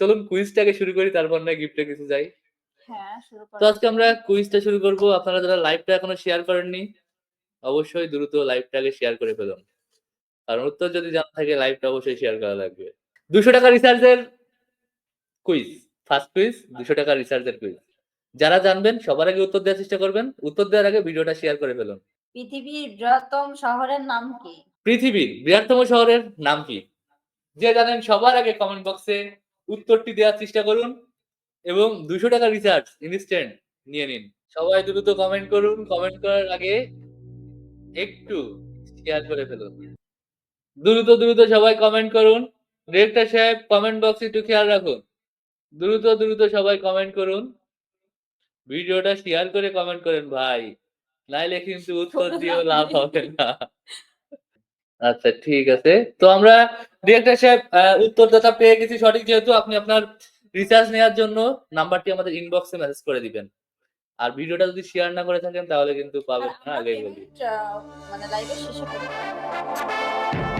চলুন কুইজটাকে শুরু করি তারপর না গিফটে কিছু যাই। হ্যাঁ তো আজকে আমরা কুইজটা শুরু করব। আপনারা যারা লাইভটা এখনও শেয়ার করেননি অবশ্যই দ্রুত লাইভটাকে শেয়ার করে ফেলুন। কারণ উত্তর যদি জানা থাকে লাইভটা অবশ্যই শেয়ার করা লাগবে। দুশো টাকা রিচার্জের কুইজ ফার্স্ট কুইজ দুশো টাকা রিসার্চের কুইজ যারা জানবেন সবার আগে উত্তর দেওয়ার চেষ্টা করবেন। উত্তর দেওয়ার আগে ভিডিওটা শেয়ার করে ফেলুন। পৃথিবীর বৃহত্তম শহরের নাম কি? পৃথিবীর বৃহত্তম শহরের নাম কি? যে জানেন সবার আগে কমেন্ট বক্সে উত্তরটি দেওয়ার চেষ্টা করুন এবং দুশো টাকা রিচার্জ ইনস্ট্যান্ট নিয়ে নিন। সবাই দ্রুত কমেন্ট করুন। কমেন্ট করার আগে একটু শেয়ার করে ফেলুন। দ্রুত দ্রুত সবাই কমেন্ট করুন। ডিরেক্টর সাহেব কমেন্ট বক্সে একটু খেয়াল রাখুন। দ্রুত দ্রুত সবাই কমেন্ট করুন। ভিডিওটা শেয়ার করে কমেন্ট করেন, ভাই নাইলে কিন্তু উত্তর দিয়েও লাভ হবে না। আচ্ছা ঠিক আছে। তো আমরা ডিরেক্টর সাহেব উত্তরদাতা পেয়ে গেছি সঠিক যেহেতু আপনি আপনার রিচার্জ নেওয়ার জন্য নাম্বারটি আমাদের ইনবক্সে মেসেজ করে দিবেন। আর ভিডিওটা যদি শেয়ার না করে থাকেন তাহলে কিন্তু পাবেন না, আগেই বলি মানে লাইভের শেষে করব।